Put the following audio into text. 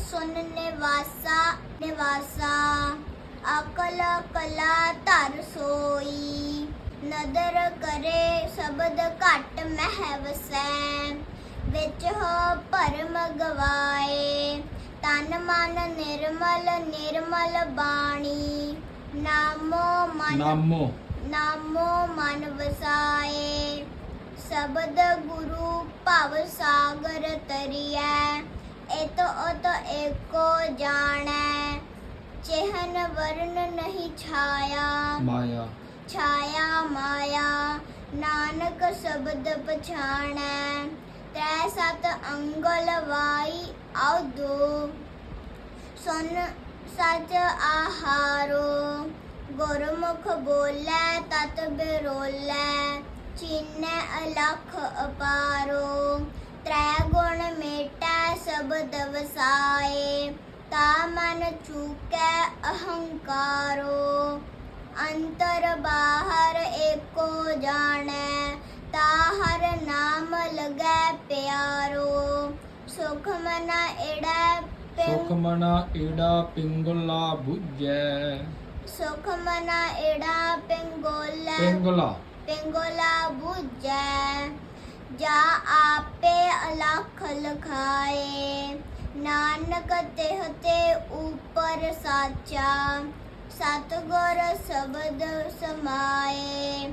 ਸੁਨ ਨਿਵਾਸਾ ਨਿਵਾਸਾ ਅਕਲ ਕਲਾ ਧਰ ਸੋਈ ਨਦਰ ਕਰੇ ਸ਼ਬਦ ਘਟ ਮਹਿ ਵਿੱਚ ਹੋ ਭਰਮ ਗਵਾਏ ਤਨ ਮਨ ਨਿਰਮਲ ਨਿਰਮਲ ਬਾਣੀ ਨਾਮੋ ਮਨ ਨਾਮੋ ਨਾਮੋ ਮਨ ਵਸਾਏ ਸ਼ਬਦ ਗੁਰੂ ਭਵ ਸਾਗਰ ਤਰੀਐ ਇਤ ਉਤ ਏਕੋ ਜਾਣੈ ਚਿਹਨ ਵਰਨ ਨਹੀਂ ਛਾਇਆ ਮਾਇਆ ਛਾਇਆ ਮਾਇਆ ਨਾਨਕ ਸ਼ਬਦ ਪਛਾਣੈ ਤ੍ਰੈ ਸਤ ਅੰਗਲ ਵਾਈ ਆਉ ਦੋ ਸੁਨ ਸਚ ਆਹਾਰੋ, ਗੁਰਮੁਖ ਬੋਲੇ, ਤਤ ਬਿਰੋਲੇ, ਚੀਨੈ ਅਲਖ ਅਪਾਰੋ। ਤ੍ਰੈ ਗੁਣ ਮੇਟੈ ਸਬਦ ਵਸਾਏ ਤਾ ਮਨ ਚੂਕੈ ਅਹੰਕਾਰੋ। ਅੰਤਰ ਬਾਹਰ ਏਕੋ ਜਾਣੈ, ਤਾ ਹਰ ਨਾਮ ਲਗੈ ਪਿਆਰੋ। ਸੁਖ ਮਨ ਏੜੈ ਸੁਖ ਮਨਾ ਏੜਾ ਪਿੰਗਲਾ 부ਜੈ ਸੁਖ ਮਨ ਏੜਾ ਪਿੰਗੋਲਾ ਪਿੰਗਲਾ। ਪਿੰਗੋਲਾ ਬੁਝੈ। ਜਾ ਆਪੇ ਅਲਖ ਲਖਾਏ। ਨਾਨਕ ਤੇ ਉਪਰ ਸਾਚਾ। ਸਤਗੁਰ ਸ਼ਬਦ ਸਮਾਏ।